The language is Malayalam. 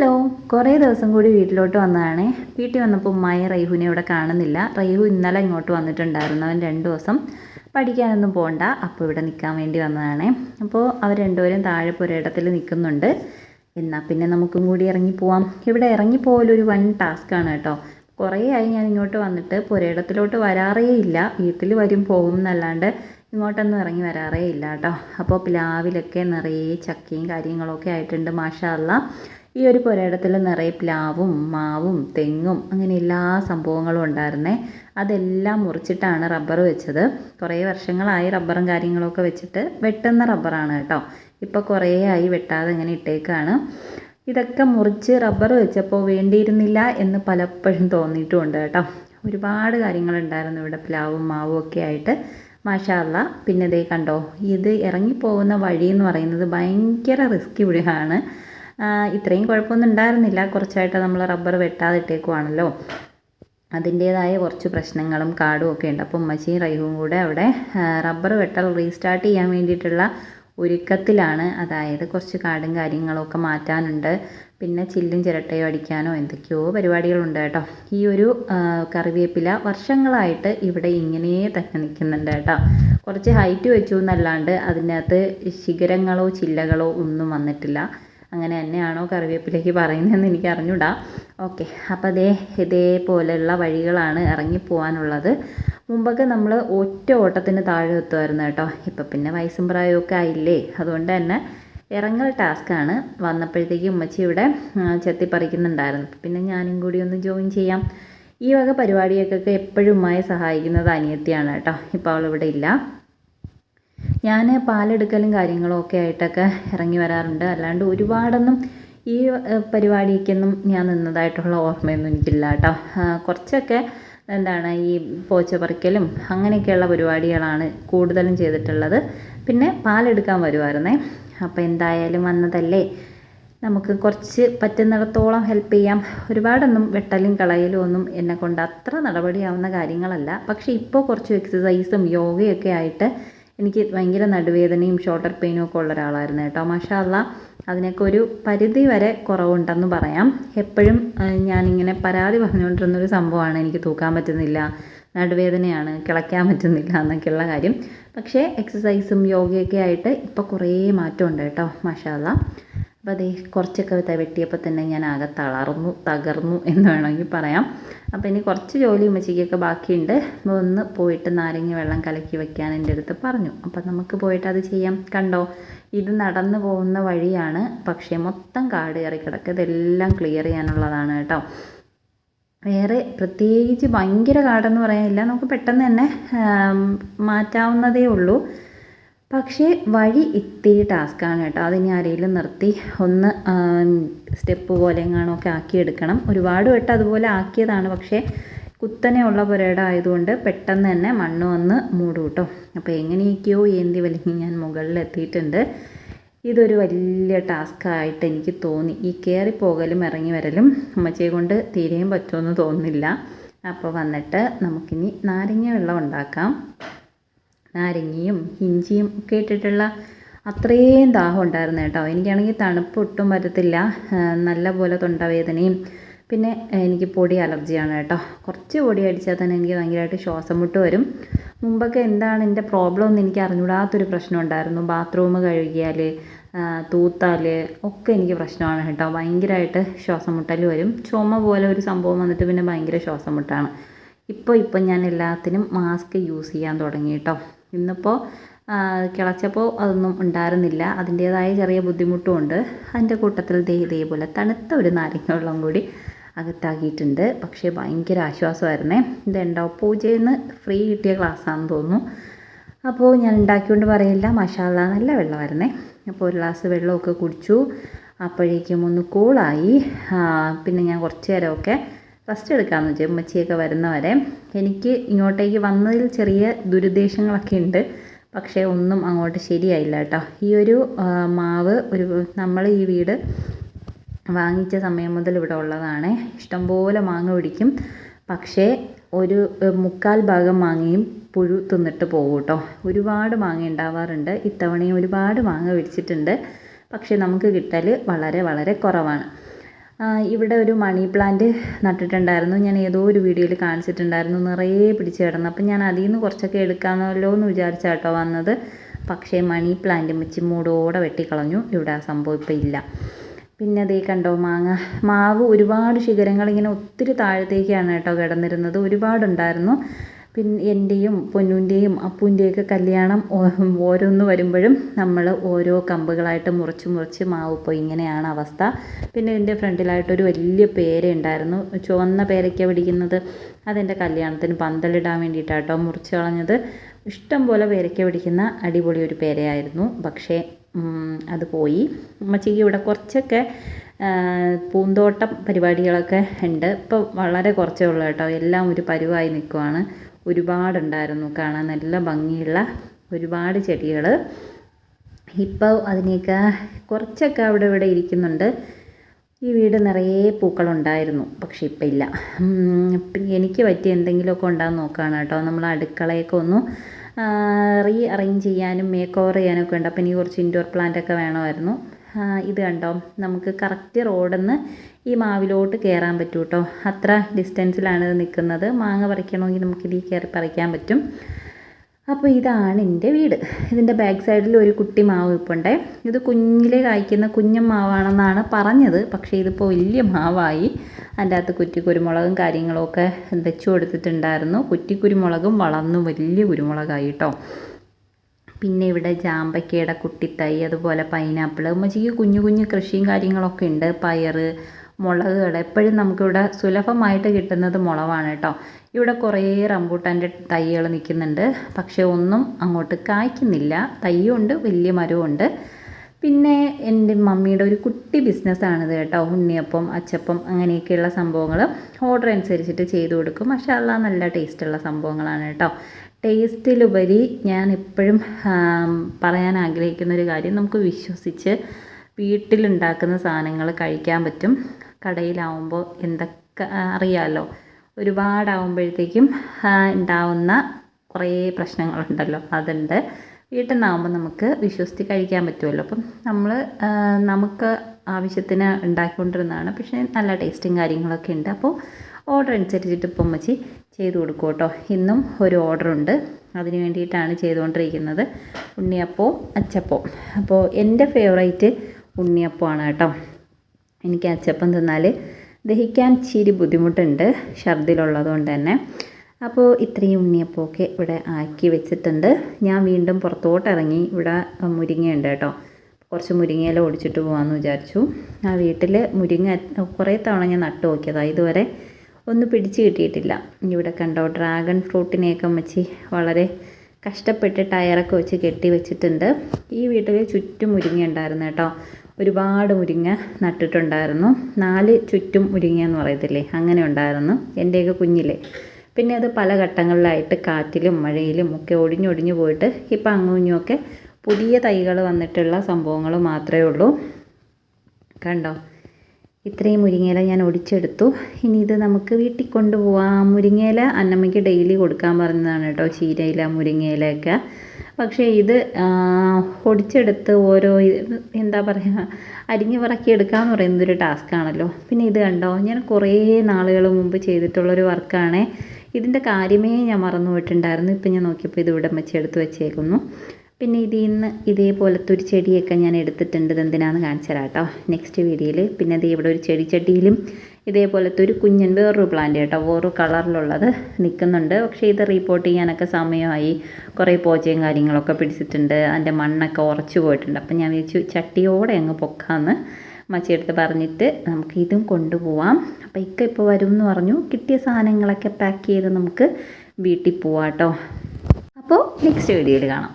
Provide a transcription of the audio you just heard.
ഹലോ. കുറേ ദിവസം കൂടി വീട്ടിലോട്ട് വന്നതാണ്. വീട്ടിൽ വന്നപ്പോൾ ഉമ്മായി റൈഹുവിനെ ഇവിടെ കാണുന്നില്ല. റൈഹു ഇന്നലെ ഇങ്ങോട്ട് വന്നിട്ടുണ്ടായിരുന്നു. അവൻ രണ്ട് ദിവസം പഠിക്കാനൊന്നും പോകണ്ട അപ്പോൾ ഇവിടെ നിൽക്കാൻ വേണ്ടി വന്നതാണ്. അപ്പോൾ അവർ രണ്ടുപേരും താഴെ പുരയിടത്തിൽ നിൽക്കുന്നുണ്ട്. എന്നാൽ പിന്നെ നമുക്കും കൂടി ഇറങ്ങി പോവാം. ഇവിടെ ഇറങ്ങി പോകലൊരു വൺ ടാസ്ക്കാണ് കേട്ടോ. കുറേ ആയി ഞാൻ ഇങ്ങോട്ട് വന്നിട്ട് പുരയിടത്തിലോട്ട് വരാറേ ഇല്ല. വീട്ടിൽ വരും പോകും എന്നല്ലാണ്ട് ഇങ്ങോട്ടൊന്നും ഇറങ്ങി വരാറേ ഇല്ല കേട്ടോ. അപ്പോൾ പ്ലാവിലൊക്കെ നിറയെ ചക്കയും കാര്യങ്ങളൊക്കെ ആയിട്ടുണ്ട് മാഷാല്ല ഈ ഒരു പുരയിടത്തിൽ നിറയെ പ്ലാവും മാവും തെങ്ങും അങ്ങനെ എല്ലാ സംഭവങ്ങളും ഉണ്ടായിരുന്നേ. അതെല്ലാം മുറിച്ചിട്ടാണ് റബ്ബർ വെച്ചത്. കുറേ വർഷങ്ങളായി റബ്ബറും കാര്യങ്ങളൊക്കെ വെച്ചിട്ട് വെട്ടുന്ന റബ്ബറാണ് കേട്ടോ. ഇപ്പോൾ കുറേ ആയി വെട്ടാതെ ഇങ്ങനെ ഇട്ടേക്കാണ്. ഇതൊക്കെ മുറിച്ച് റബ്ബർ വെച്ചപ്പോൾ വേണ്ടിയിരുന്നില്ല എന്ന് പലപ്പോഴും തോന്നിയിട്ടുമുണ്ട് കേട്ടോ. ഒരുപാട് കാര്യങ്ങളുണ്ടായിരുന്നു ഇവിടെ പ്ലാവും മാവും ഒക്കെ ആയിട്ട്. മാഷാല്ല പിന്നെ ഇതേ കണ്ടോ ഇത് ഇറങ്ങിപ്പോകുന്ന വഴി എന്ന് പറയുന്നത് ഭയങ്കര റിസ്ക് ഇവിടെയാണ്. ഇത്രയും കുഴപ്പമൊന്നും ഉണ്ടായിരുന്നില്ല. കുറച്ചായിട്ട് നമ്മൾ റബ്ബർ വെട്ടാതിട്ടേക്കുവാണല്ലോ. അതിന്റേതായ കുറച്ച് പ്രശ്നങ്ങളും കാടും ഒക്കെ ഉണ്ട്. അപ്പോൾ ഉമ്മച്ചിയും റൈഹും കൂടെ അവിടെ റബ്ബർ വെട്ടൽ റീസ്റ്റാർട്ട് ചെയ്യാൻ വേണ്ടിയിട്ടുള്ള ഒരുക്കത്തിലാണ്. അതായത് കുറച്ച് കാടും കാര്യങ്ങളൊക്കെ മാറ്റാനുണ്ട്. പിന്നെ ചില്ലും ചിരട്ടയോ അടിക്കാനോ എന്തൊക്കെയോ പരിപാടികളുണ്ട് കേട്ടോ. ഈ ഒരു കറിവേപ്പില വർഷങ്ങളായിട്ട് ഇവിടെ ഇങ്ങനെ തന്നെ നിൽക്കുന്നുണ്ട് കേട്ടോ. കുറച്ച് ഹൈറ്റ് വെച്ചു എന്നല്ലാണ്ട് അതിനകത്ത് ശിഖരങ്ങളോ ചില്ലകളോ ഒന്നും വന്നിട്ടില്ല. അങ്ങനെ തന്നെയാണോ കറിവേപ്പിലേക്ക് പറയുന്നതെന്ന് എനിക്ക് അറിഞ്ഞൂടാ. ഓക്കെ അപ്പോൾ അതേ ഇതേപോലെയുള്ള വഴികളാണ് ഇറങ്ങിപ്പോവാനുള്ളത്. മുമ്പൊക്കെ നമ്മൾ ഒറ്റ ഓട്ടത്തിന് താഴെ എത്തുമായിരുന്നു കേട്ടോ. ഇപ്പം പിന്നെ വയസ്സും പ്രായമൊക്കെ ആയില്ലേ. അതുകൊണ്ട് തന്നെ ഇറങ്ങൽ ടാസ്ക്കാണ് വന്നപ്പോഴത്തേക്ക് ഉമ്മച്ചി ഇവിടെ ചെത്തിപ്പറിക്കുന്നുണ്ടായിരുന്നു. പിന്നെ ഞാനും കൂടി ഒന്ന് ജോയിൻ ചെയ്യാം. ഈ വക പരിപാടിയൊക്കെ എപ്പോഴും ഉമ്മയെ സഹായിക്കുന്നത് അനിയത്തിയാണ് കേട്ടോ. ഇപ്പോൾ അവളിവിടെ ഇല്ല. ഞാൻ പാലെടുക്കലും കാര്യങ്ങളും ഒക്കെ ആയിട്ടൊക്കെ ഇറങ്ങി വരാറുണ്ട്. അല്ലാണ്ട് ഒരുപാടൊന്നും ഈ പരിപാടിക്കൊന്നും ഞാൻ നിന്നതായിട്ടുള്ള ഓർമ്മയൊന്നും എനിക്കില്ല കേട്ടോ. കുറച്ചൊക്കെ എന്താണ് ഈ പോച്ച പറിക്കലും അങ്ങനെയൊക്കെയുള്ള പരിപാടികളാണ് കൂടുതലും ചെയ്തിട്ടുള്ളത്. പിന്നെ പാലെടുക്കാൻ വരുമായിരുന്നേ അപ്പോൾ എന്തായാലും വന്നതല്ലേ. നമുക്ക് കുറച്ച് പറ്റുന്നിടത്തോളം ഹെൽപ്പ് ചെയ്യാം. ഒരുപാടൊന്നും വെട്ടലും കളയലും ഒന്നും എന്നെ കൊണ്ട് അത്ര നടപടിയാവുന്ന കാര്യങ്ങളല്ല. പക്ഷേ ഇപ്പോൾ കുറച്ച് എക്സസൈസും യോഗയൊക്കെ ആയിട്ട് എനിക്ക് ഭയങ്കര നടുവേദനയും ഷോൾഡർ പെയിനും ഒക്കെ ഉള്ള ഒരാളായിരുന്നു കേട്ടോ. മഷാല്ല അതിനൊക്കെ ഒരു പരിധി വരെ കുറവുണ്ടെന്ന് പറയാം. എപ്പോഴും ഞാനിങ്ങനെ പരാതി പറഞ്ഞുകൊണ്ടിരുന്ന പറഞ്ഞുകൊണ്ടിരുന്നൊരു സംഭവമാണ് എനിക്ക് തൂക്കാൻ പറ്റുന്നില്ല നടുവേദനയാണ് കിളയ്ക്കാൻ പറ്റുന്നില്ല എന്നൊക്കെയുള്ള കാര്യം. പക്ഷേ എക്സസൈസും യോഗയൊക്കെ ആയിട്ട് ഇപ്പോൾ കുറേ മാറ്റമുണ്ട് കേട്ടോ മാഷാല്ല അപ്പോൾ അതേ കുറച്ചൊക്കെ വെട്ടിയപ്പോൾ തന്നെ ഞാൻ ആകെ തളർന്നു തകർന്നു എന്ന് വേണമെങ്കിൽ പറയാം. അപ്പോൾ ഇനി കുറച്ച് ജോലി ഉമ്മച്ചിക്കൊക്കെ ബാക്കിയുണ്ട്. അപ്പോൾ ഒന്ന് പോയിട്ട് നാരങ്ങ വെള്ളം കലക്കി വെക്കാൻ എന്റെ അടുത്ത് പറഞ്ഞു. അപ്പോൾ നമുക്ക് പോയിട്ട് അത് ചെയ്യാം. കണ്ടോ? ഇത് നടന്നു പോകുന്ന വഴിയാണ്. പക്ഷേ മൊത്തം കാട് കയറി കിടക്കുക ഇതെല്ലാം ക്ലിയർ ചെയ്യാനുള്ളതാണ് കേട്ടോ. വേറെ പ്രത്യേകിച്ച് ഭയങ്കര കാടെന്ന് പറയാനില്ല. നമുക്ക് പെട്ടെന്ന് തന്നെ മാറ്റാവുന്നതേ ഉള്ളൂ. പക്ഷേ വഴി ഇത്തിരി ടാസ്ക്കാണ് കേട്ടോ. അതിനി ആരെങ്കിലും നിർത്തി ഒന്ന് സ്റ്റെപ്പ് പോലെ എങ്ങാണൊക്കെ ആക്കിയെടുക്കണം. ഒരുപാട് വട്ടം അതുപോലെ ആക്കിയതാണ്. പക്ഷേ കുത്തനെയുള്ള പുരയുടെ ആയതുകൊണ്ട് പെട്ടെന്ന് തന്നെ മണ്ണ് വന്ന് മൂടും കേട്ടോ. അപ്പോൾ എങ്ങനെയൊക്കെയോ ഏന്തി വലിഞ്ഞ് ഞാൻ മുകളിൽ എത്തിയിട്ടുണ്ട് ഇതൊരു വലിയ ടാസ്ക്കായിട്ട് എനിക്ക് തോന്നി. ഈ കയറിപ്പോകലും ഇറങ്ങി വരലും അമ്മച്ചയെ കൊണ്ട് തീരെയും പറ്റുമെന്ന് തോന്നുന്നില്ല. അപ്പോൾ വന്നിട്ട് നമുക്കിനി നാരങ്ങ വെള്ളം ഉണ്ടാക്കാം. നാരങ്ങയും ഇഞ്ചിയും ഒക്കെ ഇട്ടിട്ടുള്ള അത്രയും ദാഹം ഉണ്ടായിരുന്നു കേട്ടോ. എനിക്കാണെങ്കിൽ തണുപ്പ് ഒട്ടും പറ്റത്തില്ല. നല്ല പോലെ തൊണ്ടവേദനയും. പിന്നെ എനിക്ക് പൊടി അലർജിയാണ് കേട്ടോ. കുറച്ച് പൊടി അടിച്ചാൽ തന്നെ എനിക്ക് ഭയങ്കരമായിട്ട് ശ്വാസം മുട്ട് വരും. മുമ്പൊക്കെ എന്താണ് എന്റെ പ്രോബ്ലം എന്ന് എനിക്ക് അറിഞ്ഞൂടാത്തൊരു പ്രശ്നം ഉണ്ടായിരുന്നു. ബാത്റൂം കഴുകിയാൽ തൂത്താൽ ഒക്കെ എനിക്ക് പ്രശ്നമാണ് കേട്ടോ. ഭയങ്കരമായിട്ട് ശ്വാസം മുട്ടൽ വരും. ചുമ പോലെ ഒരു സംഭവം വന്നിട്ട് പിന്നെ ഭയങ്കര ശ്വാസം മുട്ടാണ് ഇപ്പോൾ ഇപ്പോൾ ഞാൻ എല്ലാത്തിനും മാസ്ക് യൂസ് ചെയ്യാൻ തുടങ്ങി കേട്ടോ ഇന്നിപ്പോൾ കിളച്ചപ്പോൾ അതൊന്നും ഉണ്ടായിരുന്നില്ല. അതിന്റേതായ ചെറിയ ബുദ്ധിമുട്ടും ഉണ്ട്. അതിന്റെ കൂട്ടത്തിൽ ദേ ഇതേപോലെ തണുത്ത ഒരു നാരങ്ങ വെള്ളം കൂടി അകത്താക്കിയിട്ടുണ്ട്. പക്ഷേ ഭയങ്കര ആശ്വാസമായിരുന്നേ. ഇതുണ്ടോ പൂജയിൽ നിന്ന് ഫ്രീ കിട്ടിയ ക്ലാസ്സാണെന്ന് തോന്നുന്നു. അപ്പോൾ ഞാൻ ഉണ്ടാക്കിക്കൊണ്ട് പറയില്ല മഷാല നല്ല വെള്ളമായിരുന്നേ. അപ്പോൾ ഒരു ഗ്ലാസ് വെള്ളമൊക്കെ കുടിച്ചു. അപ്പോഴേക്കും ഒന്ന് കൂളായി പിന്നെ ഞാൻ കുറച്ച് നേരമൊക്കെ റെസ്റ്റ് എടുക്കാമെന്ന് വെച്ചാൽ ഉമ്മച്ചിയൊക്കെ വരുന്നവരെ എനിക്ക് ഇങ്ങോട്ടേക്ക് വന്നതിൽ ചെറിയ ദുരുദ്ദേശങ്ങളൊക്കെ ഉണ്ട്. പക്ഷേ ഒന്നും അങ്ങോട്ട് ശരിയായില്ല കേട്ടോ. ഈ ഒരു മാവ് ഒരു നമ്മൾ ഈ വീട് വാങ്ങിച്ച സമയം മുതൽ ഇവിടെ ഉള്ളതാണ്. ഇഷ്ടംപോലെ മാങ്ങ പിടിക്കും. പക്ഷേ ഒരു മുക്കാൽ ഭാഗം മാങ്ങയും പുഴു തിന്നിട്ട് പോകും കേട്ടോ. ഒരുപാട് മാങ്ങ ഉണ്ടാവാറുണ്ട്. ഇത്തവണയും ഒരുപാട് മാങ്ങ പിടിച്ചിട്ടുണ്ട്. പക്ഷേ നമുക്ക് കിട്ടൽ വളരെ വളരെ കുറവാണ്. ഇവിടെ ഒരു മണി പ്ലാന്റ് നട്ടിട്ടുണ്ടായിരുന്നു. ഞാൻ ഏതോ ഒരു വീഡിയോയിൽ കാണിച്ചിട്ടുണ്ടായിരുന്നു. നിറയെ പിടിച്ച് കിടന്നു. അപ്പം ഞാൻ അതിൽ നിന്ന് കുറച്ചൊക്കെ എടുക്കാമല്ലോ എന്ന് വിചാരിച്ചാട്ടോ വന്നത്. പക്ഷേ മണി പ്ലാന്റ് വെച്ച് മൂടോടെ വെട്ടിക്കളഞ്ഞു. ഇവിടെ ആ സംഭവം ഇപ്പം ഇല്ല. പിന്നെ അതേ കണ്ടോ മാങ്ങ. മാവ് ഒരുപാട് ശിഖരങ്ങൾ ഇങ്ങനെ ഒത്തിരി താഴത്തേക്കാണ് കേട്ടോ കിടന്നിരുന്നത്. ഒരുപാടുണ്ടായിരുന്നു. പിന്നെ എന്റെയും പൊന്നൂന്റെയും അപ്പൂന്റെയൊക്കെ കല്യാണം ഓരോന്ന് വരുമ്പോഴും നമ്മൾ ഓരോ കമ്പുകളായിട്ട് മുറിച്ച് മുറിച്ച് മാവ് ഇപ്പോൾ ഇങ്ങനെയാണ് അവസ്ഥ. പിന്നെ ഇതിന്റെ ഫ്രണ്ടിലായിട്ടൊരു വലിയ പേരുണ്ടായിരുന്നു ചുവന്ന പേരയ്ക്ക പിടിക്കുന്നത്. അതെന്റെ കല്യാണത്തിന് പന്തലിടാൻ വേണ്ടിയിട്ടാട്ടോ മുറിച്ച് കളഞ്ഞത്. ഇഷ്ടം പോലെ പേരയ്ക്ക പിടിക്കുന്ന അടിപൊളി ഒരു പേരയായിരുന്നു. പക്ഷേ അത് പോയി. അമ്മച്ചിക്ക് ഇവിടെ കുറച്ചൊക്കെ പൂന്തോട്ടം പരിപാടികളൊക്കെ ഉണ്ട്. ഇപ്പോൾ വളരെ കുറച്ചേ ഉള്ളൂ കേട്ടോ. എല്ലാം ഒരു പരുവായി നിൽക്കുവാണ് ഒരുപാടുണ്ടായിരുന്നു. കാണാൻ നല്ല ഭംഗിയുള്ള ഒരുപാട് ചെടികൾ ഇപ്പോൾ അതിനെയൊക്കെ കുറച്ചൊക്കെ അവിടെ ഇവിടെ ഇരിക്കുന്നുണ്ട്. ഈ വീട് നിറയെ പൂക്കളുണ്ടായിരുന്നു പക്ഷെ ഇപ്പം ഇല്ല. എനിക്ക് പറ്റിയ എന്തെങ്കിലുമൊക്കെ ഉണ്ടാകുന്ന നോക്കുകയാണ് കേട്ടോ. നമ്മൾ അടുക്കളയൊക്കെ ഒന്ന് റീ അറേഞ്ച് ചെയ്യാനും മേക്ക് ഓവർ ചെയ്യാനൊക്കെ ഉണ്ട്. അപ്പം എനിക്ക് കുറച്ച് ഇൻഡോർ പ്ലാന്റ് ഒക്കെ വേണമായിരുന്നു. ഇത് കണ്ടോ? നമുക്ക് കറക്റ്റ് റോഡിൽ നിന്ന് ഈ മാവിലോട്ട് കയറാൻ പറ്റും കേട്ടോ അത്ര ഡിസ്റ്റൻസിലാണ് ഇത് നിൽക്കുന്നത് മാങ്ങ പറിക്കണമെങ്കിൽ നമുക്കിതിൽ കയറി പറിക്കാൻ പറ്റും. അപ്പോൾ ഇതാണ് എന്റെ വീട്. ഇതിന്റെ ബാക്ക് സൈഡിൽ ഒരു കുട്ടി മാവ് ഇപ്പുണ്ടേ ഇത് കുഞ്ഞിലെ കായ്ക്കുന്ന കുഞ്ഞൻ മാവാണെന്നാണ് പറഞ്ഞത്. പക്ഷേ ഇതിപ്പോൾ വലിയ മാവായി. അതിന്റെ അകത്ത് കുറ്റി കുരുമുളകും കാര്യങ്ങളൊക്കെ വെച്ചു കൊടുത്തിട്ടുണ്ടായിരുന്നു. കുറ്റി കുരുമുളകും വളർന്നു വലിയ കുരുമുളകായി കേട്ടോ പിന്നെ ഇവിടെ ജാമ്പയ്ക്കയുടെ കുട്ടിത്തൈ അതുപോലെ പൈനാപ്പിൾ ഉമ്മച്ചിക്ക് കുഞ്ഞു കുഞ്ഞു കൃഷിയും കാര്യങ്ങളൊക്കെ ഉണ്ട്. പയർ മുളകുകൾ എപ്പോഴും നമുക്കിവിടെ സുലഭമായിട്ട് കിട്ടുന്നത് മുളവാണ് കേട്ടോ. ഇവിടെ കുറേ റംബൂട്ടാന്റെ തൈകൾ നിൽക്കുന്നുണ്ട്. പക്ഷേ ഒന്നും അങ്ങോട്ട് കായ്ക്കുന്നില്ല. തൈയുണ്ട് വലിയ മരവുമുണ്ട് പിന്നെ എന്റെ മമ്മിയുടെ ഒരു കുട്ടി ബിസിനസ്സാണിത് കേട്ടോ. ഉണ്ണിയപ്പം അച്ചപ്പം അങ്ങനെയൊക്കെയുള്ള സംഭവങ്ങൾ ഓർഡർ അനുസരിച്ചിട്ട് ചെയ്തു കൊടുക്കും. പക്ഷേ അല്ല നല്ല ടേസ്റ്റുള്ള സംഭവങ്ങളാണ് കേട്ടോ. ടേസ്റ്റിലുപരി ഞാൻ എപ്പോഴും പറയാൻ ആഗ്രഹിക്കുന്ന ഒരു കാര്യം നമുക്ക് വിശ്വസിച്ച് വീട്ടിലുണ്ടാക്കുന്ന സാധനങ്ങൾ കഴിക്കാൻ പറ്റും. കടയിലാവുമ്പോൾ എന്തൊക്കെ അറിയാമല്ലോ ഒരുപാടാവുമ്പോഴത്തേക്കും ഉണ്ടാവുന്ന കുറേ പ്രശ്നങ്ങളുണ്ടല്ലോ. അതുണ്ട്. വീട്ടിൽ നിന്നാവുമ്പോൾ നമുക്ക് വിശ്വസിച്ച് കഴിക്കാൻ പറ്റുമല്ലോ. അപ്പം നമ്മൾ നമുക്ക് ആവശ്യത്തിന് ഉണ്ടാക്കിക്കൊണ്ടിരുന്നതാണ്. പക്ഷേ നല്ല ടേസ്റ്റും കാര്യങ്ങളൊക്കെ ഉണ്ട്. അപ്പോൾ ഓർഡർ അനുസരിച്ചിട്ട് ഇപ്പം അമ്മച്ചി ചെയ്ത് കൊടുക്കും കേട്ടോ ഇന്നും ഒരു ഓർഡർ ഉണ്ട്. അതിന് വേണ്ടിയിട്ടാണ് ചെയ്തുകൊണ്ടിരിക്കുന്നത്. ഉണ്ണിയപ്പവും അച്ചപ്പവും അപ്പോൾ എന്റെ ഫേവറേറ്റ് ഉണ്ണിയപ്പമാണ് കേട്ടോ. എനിക്ക് അച്ചപ്പം തിന്നാൽ ദഹിക്കാൻ ചിരി ബുദ്ധിമുട്ടുണ്ട്. ഛർദിലുള്ളത് കൊണ്ട് തന്നെ. അപ്പോൾ ഇത്രയും ഉണ്ണിയപ്പമൊക്കെ ഇവിടെ ആക്കി വെച്ചിട്ടുണ്ട്. ഞാൻ വീണ്ടും പുറത്തോട്ട് ഇറങ്ങി. ഇവിടെ മുരിങ്ങയുണ്ട് കേട്ടോ. കുറച്ച് മുരിങ്ങയില ഓടിച്ചിട്ട് പോകാമെന്ന് വിചാരിച്ചു. ആ വീട്ടിൽ മുരിങ്ങ കുറേ തവണ ഞാൻ നട്ടു നോക്കിയതാണ് ഇതുവരെ ഒന്ന് പിടിച്ച് കിട്ടിയിട്ടില്ല. ഇവിടെ കണ്ടോ ഡ്രാഗൺ ഫ്രൂട്ടിനെയൊക്കെ വെച്ച് വളരെ കഷ്ടപ്പെട്ട് ടയറൊക്കെ വെച്ച് കെട്ടി വെച്ചിട്ടുണ്ട്. ഈ വീട്ടിൽ ചുറ്റും മുരിങ്ങ ഉണ്ടായിരുന്നു കേട്ടോ. ഒരുപാട് മുരിങ്ങ നട്ടിട്ടുണ്ടായിരുന്നു. നാല് ചുറ്റും മുരിങ്ങ എന്ന് പറയത്തില്ലേ? അങ്ങനെ ഉണ്ടായിരുന്നു. എന്റെയൊക്കെ കുഞ്ഞിലെ. പിന്നെ അത് പല ഘട്ടങ്ങളിലായിട്ട് കാറ്റിലും മഴയിലും ഒക്കെ ഒടിഞ്ഞൊടിഞ്ഞു പോയിട്ട് ഇപ്പം അങ്ങും ഇങ്ങുമൊക്കെ പുതിയ തൈകൾ വന്നിട്ടുള്ള സംഭവങ്ങൾ മാത്രമേ ഉള്ളൂ. കണ്ടോ? ഇത്രയും മുരിങ്ങയില ഞാൻ ഒടിച്ചെടുത്തു. ഇനി ഇത് നമുക്ക് വീട്ടിൽ കൊണ്ടുപോവാം. മുരിങ്ങയില അന്നമ്മയ്ക്ക് ഡെയിലി കൊടുക്കാൻ പറഞ്ഞതാണ് കേട്ടോ ചീരയില മുരിങ്ങയിലയൊക്കെ. പക്ഷേ ഇത് പൊടിച്ചെടുത്ത് ഓരോ എന്താ പറയുക അരിഞ്ഞു പറക്കി എടുക്കുക എന്ന് പറയുന്നത് ഒരു ടാസ്ക്കാണല്ലോ. പിന്നെ ഇത് കണ്ടോ ഞാൻ കുറേ നാളുകൾ മുമ്പ് ചെയ്തിട്ടുള്ളൊരു വർക്കാണ്. ഇതിന്റെ കാര്യമേ ഞാൻ മറന്നു പോയിട്ടുണ്ടായിരുന്നു. ഇപ്പം ഞാൻ നോക്കിയപ്പോൾ ഇത് ഇവിടെ വെച്ച് എടുത്ത് വെച്ചേക്കുന്നു. പിന്നെ ഇതിൽ നിന്ന് ഇതേപോലത്തെ ഒരു ചെടിയൊക്കെ ഞാൻ എടുത്തിട്ടുണ്ട്. ഇതെന്തിനാന്ന് കാണിച്ചു തരാം കേട്ടോ. നെക്സ്റ്റ് വീഡിയോയിൽ. പിന്നെ ഇത് ഇവിടെ ഒരു ചെടിച്ചട്ടിയിലും ഇതേപോലത്തെ ഒരു കുഞ്ഞൻ വേറൊരു പ്ലാന്റ് കേട്ടോ. വേറൊരു കളറിലുള്ളത് നിൽക്കുന്നുണ്ട് പക്ഷേ ഇത് റീപ്പോർട്ട് ചെയ്യാനൊക്കെ സമയമായി. കുറേ പോച്ചയും കാര്യങ്ങളൊക്കെ പിടിച്ചിട്ടുണ്ട്. അതിന്റെ മണ്ണൊക്കെ ഉറച്ചു പോയിട്ടുണ്ട്. അപ്പം ഞാൻ വിചാരിച്ചു ചട്ടിയോടെ അങ്ങ് പൊക്കാമെന്ന് മച്ചിയെടുത്ത് പറഞ്ഞിട്ട് നമുക്ക് ഇതും കൊണ്ടുപോവാം. അപ്പോൾ ഇക്ക ഇപ്പോൾ വരും എന്ന് പറഞ്ഞു. കിട്ടിയ സാധനങ്ങളൊക്കെ പാക്ക് ചെയ്ത് നമുക്ക് വീട്ടിൽ പോവാം കേട്ടോ. അപ്പോൾ നെക്സ്റ്റ് വീഡിയോയിൽ കാണാം.